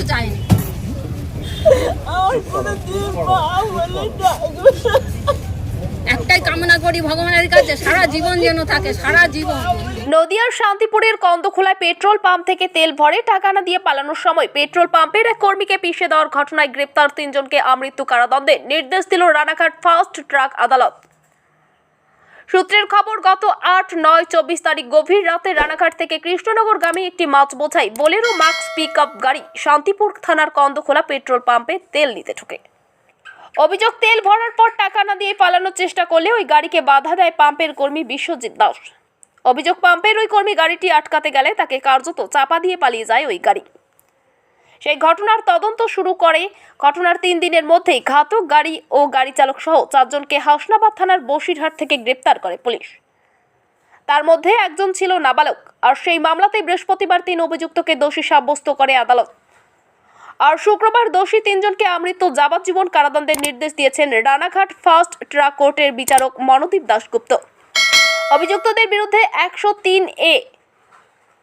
কিচ্ছু চাইনি। একটাই কামনা করি ভগবানের কাছে, সারা জীবন যেন থাকে, সারা জীবন নদিয়ার শান্তিপুরের কন্দখোলায় পেট্রোল পাম্প থেকে তেল ভরে টাকা না দিয়ে পালানোর সময় পেট্রোল পাম্পের এক কর্মীকে পিষে দেওয়ার ঘটনায় গ্রেপ্তার তিনজনকে আমৃত্যু কারাদণ্ডে নির্দেশ দিল রানাঘাট ফার্স্ট ট্রাক আদালত সূত্রের খবর, গত আট, নয়, চব্বিশ তারিখ গভীর রাতে রানাঘাট থেকে কৃষ্ণনগরগামী একটি মাছ বোঝাই বোলেরো মাক্স পিক আপ গাড়ি শান্তিপুর থানার কন্দখোলা পেট্রোল পাম্পে তেল নিতে ঢোকে। অভিযোগ, তেল ভরার পর টাকা না দিয়ে পালানোর চেষ্টা করলে ওই গাড়িকে বাধা দেয় পাম্পের কর্মী বিশ্বজিৎ দাস। অভিযোগ, পাম্পের ওই কর্মী গাড়িটি আটকাতে গেলে তাকে কার্যত চাপা দিয়ে পালিয়ে যায় ওই গাড়ি। সেই ঘটনার তদন্ত শুরু করে। ঘটনার তিন দিনের মধ্যেই ঘাতক গাড়ি ও গাড়ি চালক সহ চারজনকে হাসনাবাদ থানার বসিরহাট থেকে গ্রেপ্তার করে পুলিশ। তার মধ্যে একজন ছিল নাবালক, আর সেই মামলাতে বৃহস্পতিবার তিন অভিযুক্তকে দোষী সাব্যস্ত করে আদালত। আর শুক্রবার দোষী তিনজনকে আমৃত্যু যাবজ্জীবন কারাদণ্ডের নির্দেশ দিয়েছেন রানাঘাট ফার্স্ট ট্রাক কোর্টের বিচারক মনদীপ দাশগুপ্ত। অভিযুক্তদের বিরুদ্ধে একশো তিন এ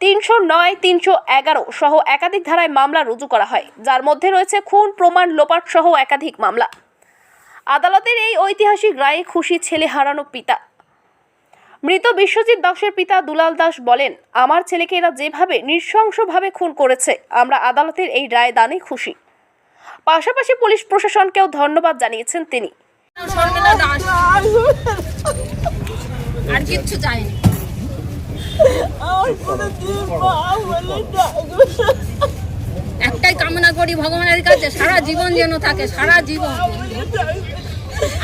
তিনশো নয়, তিনশো এগারো সহ একাধিক ধারায় মামলা রুজু করা হয়। যার মধ্যে রয়েছে খুন, প্রমাণ, লোপাট সহ একাধিক মামলা। আদালতের এই ঐতিহাসিক রায়ে খুশি ছেলে হারানো পিতা। মৃত বিশ্বজিৎ দাসের পিতা দুলাল দাস বলেন, আমার ছেলেকে এরা যেভাবে নৃশংসভাবে খুন করেছে, আমরা আদালতের এই রায় দানে খুশি। পাশাপাশি পুলিশ প্রশাসনকেও ধন্যবাদ জানিয়েছেন তিনি। আর কিচ্ছু চাইনি আমার কোনো দিন মা বলে ডাকবে না। একটাই কামনা করি, ভগবানের কাছে সারা জীবন যেন থাকে, সারা জীবন।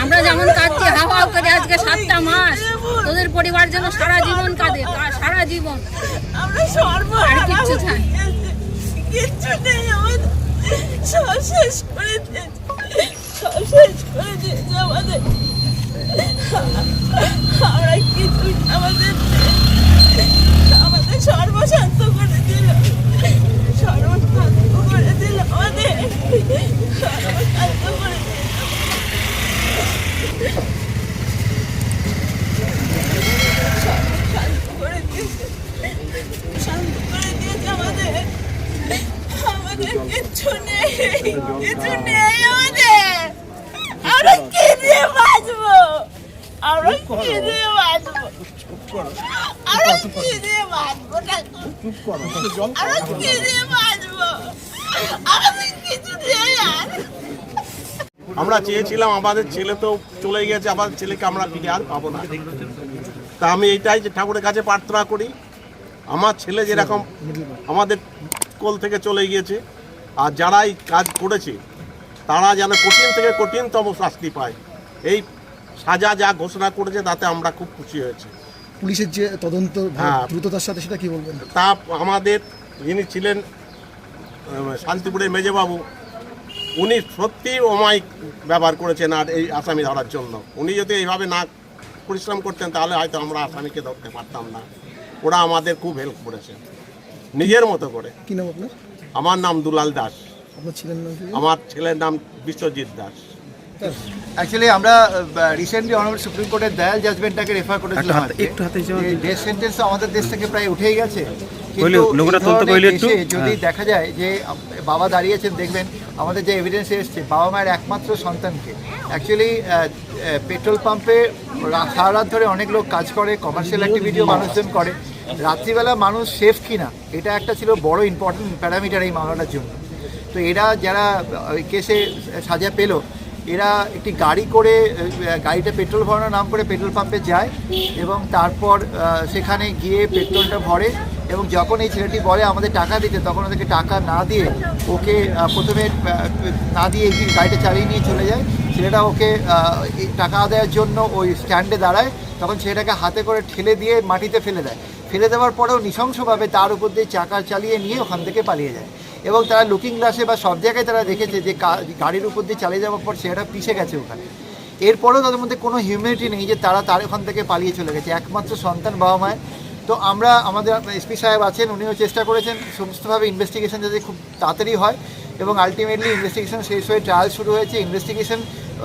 আমরা যেমন কাঁদছি, হাও হাও করে আজকে সাতটা মাস। তোদের পরিবার যেন সারা জীবন কাঁদে সারা জীবন। আর কিচ্ছু চাই? শেষ করে দিয়েছে। শেষ করে দিয়েছে আমাদের আমরা কিছু আমাদের আমাদের সর্বশান্ত করে দিল সর্বশান্ত করে দিল আমাদের সর্বশান্ত করে দিল শান্ত করে দিয়েছে শান্ত করে দিয়েছে আমাদের আমাদের কিচ্ছু নেই কিছু নেই আমাদের আমরা কি দিয়ে বাঁচবো আমরা কি দিয়ে বাঁচবো আমরা চেয়েছিলাম আমাদের ছেলে তো চলে গেছে আমাদের ছেলেকে আমরা ফিরে আর পাবো না। তা আমি এইটাই যে ঠাকুরের কাছে প্রার্থনা করি আমার ছেলে যেরকম আমাদের কোল থেকে চলে গিয়েছে আর যারা এই কাজ করেছে তারা যেন কঠিন থেকে কঠিনতম শাস্তি পায়। এই সাজা যা ঘোষণা করেছে তাতে আমরা খুব খুশি হয়েছি। পুলিশের যে তদন্ত হ্যাঁ। দ্রুততার সাথে সেটা কি বলবেন? তা আমাদের যিনি ছিলেন শান্তিপুরের মেজবাবু উনি সত্যি অমায়িক ব্যবহার করেছেন আর এই আসামি ধরার জন্য। উনি যদি এইভাবে না পরিশ্রম করতেন তাহলে হয়তো আমরা আসামিকে ধরতে পারতাম না। ওরা আমাদের খুব হেল্প করেছে। নিজের মতো করে। কি নাম আপনার? আমার নাম দুলাল দাস। আপনার ছিলেন নাম আমার ছেলের নাম বিশ্বজিৎ দাস। অ্যাকচুয়ালি আমরা রিসেন্টলি অনারেবল সুপ্রিম কোর্টের দয়াল জাজমেন্টটাকে রেফার করেছিলাম একটু হাতে ডেথ সেন্টেন্স আমাদের দেশ থেকে প্রায় উঠেই গেছে। যদি দেখা যায় যে বাবা দাঁড়িয়েছেন দেখবেন আমাদের যে এভিডেন্স এসছে বাবা মায়ের একমাত্র সন্তানকে। অ্যাকচুয়ালি পেট্রোল পাম্পে সারা রাত ধরে অনেক লোক কাজ করে কমার্শিয়াল অ্যাক্টিভিটিও মানুষজন করে। রাত্রিবেলা মানুষ সেফ কিনা এটা একটা ছিল বড় ইম্পর্টেন্ট প্যারামিটার এই মামলাটার জন্য। তো এরা যারা ওই কেসে সাজা পেল এরা একটি গাড়ি করে গাড়িটা পেট্রোল ভরানোর নাম করে পেট্রোল পাম্পে যায় এবং তারপর সেখানে গিয়ে পেট্রোলটা ভরে এবং যখন এই ছেলেটি বলে আমাদের টাকা দিতে, তখন ওদেরকে টাকা না দিয়ে ওকে প্রথমে না দিয়ে গাড়িটা চালিয়ে নিয়ে চলে যায়। ছেলেটা ওকে টাকা আদায়ের জন্য ওই স্ট্যান্ডে দাঁড়ায়। তখন ছেলেটাকে হাতে করে ঠেলে দিয়ে মাটিতে ফেলে দেয়। ফেলে দেওয়ার পরেও নৃশংসভাবে তার উপর দিয়ে চাকা চালিয়ে নিয়ে ওখান থেকে পালিয়ে যায়। এবং তারা লুকিং গ্লাসে বা সব জায়গায় তারা দেখেছে যে গাড়ির উপর দিয়ে চালিয়ে যাওয়ার পর সেটা পিষে গেছে ওখানে। এরপরেও তাদের মধ্যে কোনো হিউম্যানিটি নেই যে তারা তার ওখান থেকে পালিয়ে চলে গেছে, একমাত্র সন্তান বাবা মায়ের। তো আমরা আমাদের এসপি সাহেব আছেন, উনিও চেষ্টা করেছেন সমস্তভাবে ইনভেস্টিগেশন যাতে খুব তাড়াতাড়ি হয় এবং আলটিমেটলি ইনভেস্টিগেশন শেষ হয়ে ট্রায়াল শুরু হয়েছে। ইনভেস্টিগেশন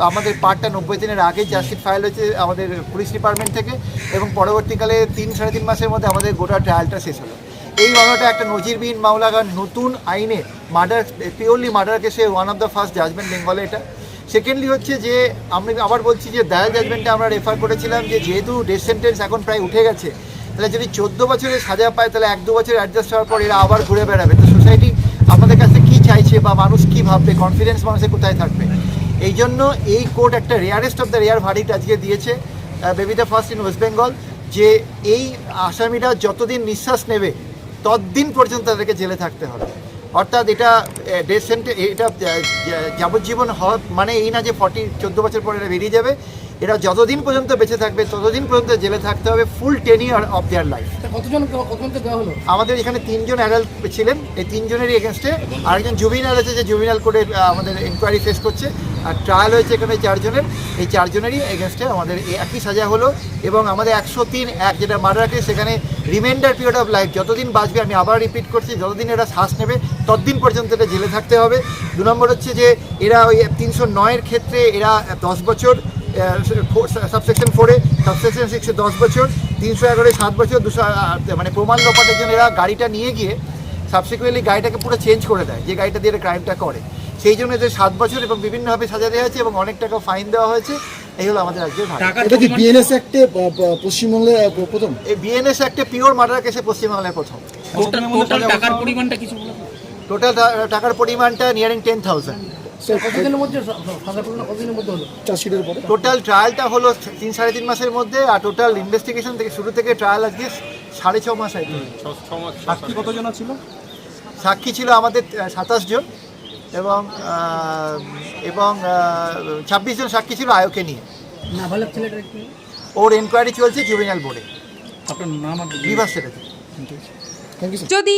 আমাদের পার্টটা নব্বই দিনের আগে চার্জশিট ফাইল হয়েছে আমাদের পুলিশ ডিপার্টমেন্ট থেকে এবং পরবর্তীকালে তিন সাড়ে তিন মাসের মধ্যে আমাদের গোটা ট্রায়ালটা শেষ হলো। এই মামলাটা একটা নজিরবিহীন মামলা, কারণ নতুন আইনে মার্ডার, পিওরলি মার্ডার কেসে one of the first judgment বেঙ্গলে এটা। সেকেন্ডলি হচ্ছে যে, আমি আবার বলছি যে দায়া জাজমেন্টে আমরা রেফার করেছিলাম যে, যেহেতু ডেথ সেন্টেন্স এখন প্রায় উঠে গেছে, তাহলে যদি চোদ্দ বছরের সাজা পায়, তাহলে এক দু বছর অ্যাডজাস্ট হওয়ার পর এরা আবার ঘুরে বেড়াবে। তো সোসাইটি আমাদের কাছে কী চাইছে বা মানুষ কী ভাববে কনফিডেন্স মানুষের কোথায় থাকবে? এই জন্য এই কোর্ট একটা rarest of the rare verdict আজকে দিয়েছে maybe the first in West Bengal যে এই আসামিরা যতদিন নিঃশ্বাস নেবে ততদিন পর্যন্ত তাদেরকে জেলে থাকতে হবে। অর্থাৎ এটা ডেথ এটা যাবজ্জীবন হওয়া মানে এই না যে ফর্টি চোদ্দ বছর পরে এটা বেরিয়ে যাবে। এরা যতদিন পর্যন্ত বেঁচে থাকবে ততদিন পর্যন্ত জেলে থাকতে হবে full ten year of their life কতজন কতজনকে দেওয়া হলো? আমাদের এখানে তিনজন অ্যাডাল্ট ছিলেন এই তিনজনেরই এগেনস্টে আরেকজন জুবিনাল আছে যে জুবিনাল কোর্টে আমাদের ইনকোয়ারি ফেস করছে। আর ট্রায়াল হয়েছে এখানে চারজনের। এই চারজনেরই এগেনস্টে আমাদের একই সাজা হলো। এবং আমাদের একশো তিন এক যেটা মার্ডার কেস সেখানে রিমাইন্ডার পিরিয়ড অফ লাইফ যতদিন বাঁচবে আমি আবার রিপিট করছি যতদিন এরা শ্বাস নেবে ততদিন পর্যন্ত এটা জেলে থাকতে হবে। দু নম্বর হচ্ছে যে এরা ওই তিনশো নয়ের ক্ষেত্রে এরা দশ বছর সাবসেকশন ফোরে সাবসেকশন সিক্সে দশ বছর তিনশো এগারোয় সাত বছর দুশো মানে প্রমাণ লোপাটের জন্য এরা গাড়িটা নিয়ে গিয়ে সাবসিকুয়েন্টলি গাড়িটাকে পুরো চেঞ্জ করে দেয় যে গাড়িটা দিয়ে ক্রাইমটা করে। সেই জন্য এদের সাত বছর এবং বিভিন্নভাবে সাজা দেওয়া হয়েছে এবং অনেক টাকা ফাইন দেওয়া হয়েছে এই হলো আমাদের আজকের ভাড়া এটা কি বিএনএস অ্যাক্টে পশ্চিমবঙ্গে প্রথম? এই বিএনএস একটা পিওর মার্ডার কেসে পশ্চিমবাংলায় প্রথম। টোটাল টাকার পরিমাণটা কিছু টোটাল টাকার পরিমাণটা নিয়ারিং টেন থাউজেন্ড কতদিনের মধ্যে কতদিনের মধ্যে হলো? চার্জশিটের পরে টোটাল ট্রায়ালটা হলো তিন সাড়ে তিন মাসের মধ্যে আর টোটাল ইনভেস্টিগেশন থেকে শুরু থেকে ট্রায়াল আজকে সাড়ে ছ মাস আগে। সাক্ষী কতজন ছিল? সাক্ষী ছিল আমাদের সাতাশ জন এবং এবং ছাব্বিশ জন সাক্ষী ছিল আয়োকে নিয়ে। ওর এনকোয়ারি চলছে জুবিনাল বোর্ডে আপনার নাম বিভাস ইউ যদি